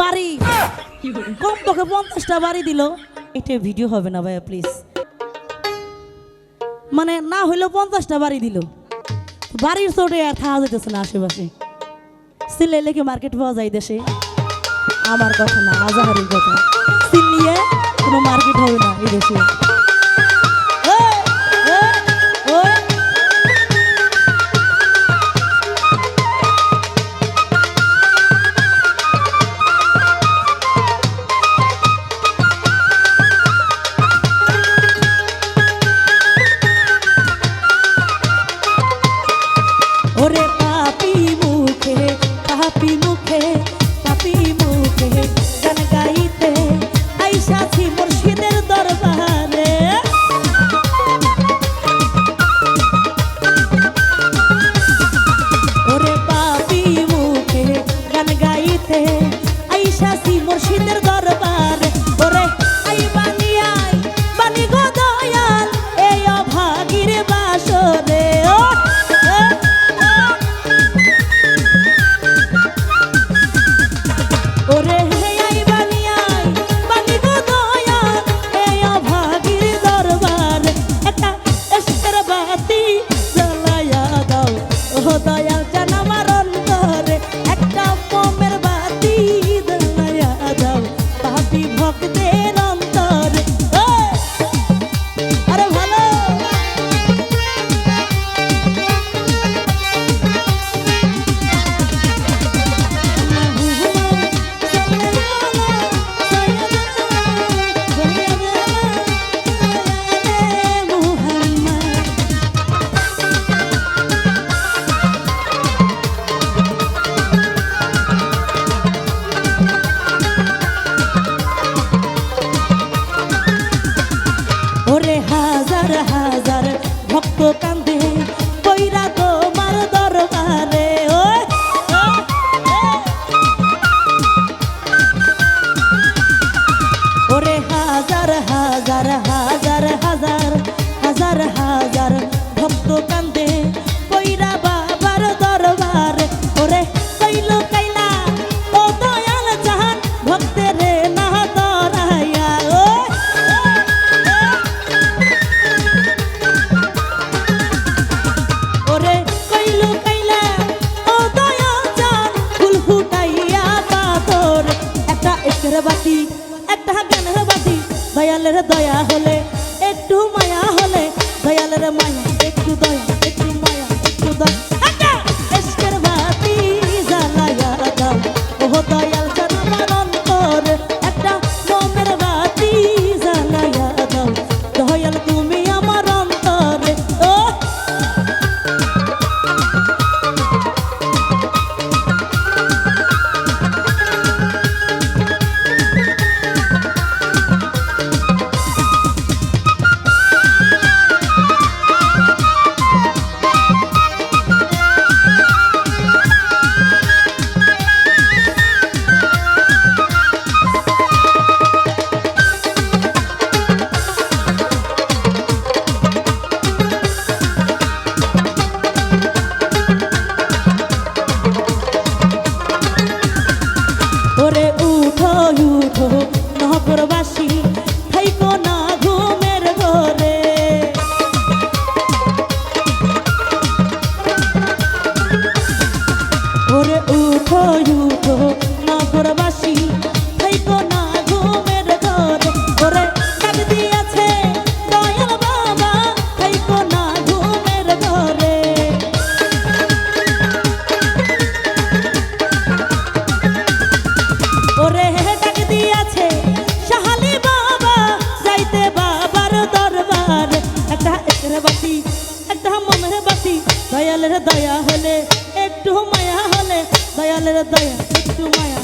বাড়ি। কম তোকে পঞ্চাশটা বাড়ি দিল। এটা ভিডিও হবে না ভাইয়া প্লিজ মানে না হইলেও পঞ্চাশটা বাড়ি দিল। বাড়ির চোটে আর খাওয়া যেতেছে না আশেপাশে। সিলেলে কি মার্কেট পাওয়া যায় দেশে। আমার কথা না, আজাহারের কথা। সিল নিয়ে কোনো মার্কেট হবে না এই দেশে। ভক্ত কান্দে কইরা তোমার দরবারে ওই। ওরে হাজার হাজার হাজার বাতি একটা গানের বাতি দয়ালের দয়া হলে একটু মায়া হলে দয়ালের মায়া একটু দয়া। দয়ালের দয়া হলে একটু মায়া হলে দয়ালের দয়া একটু মায়া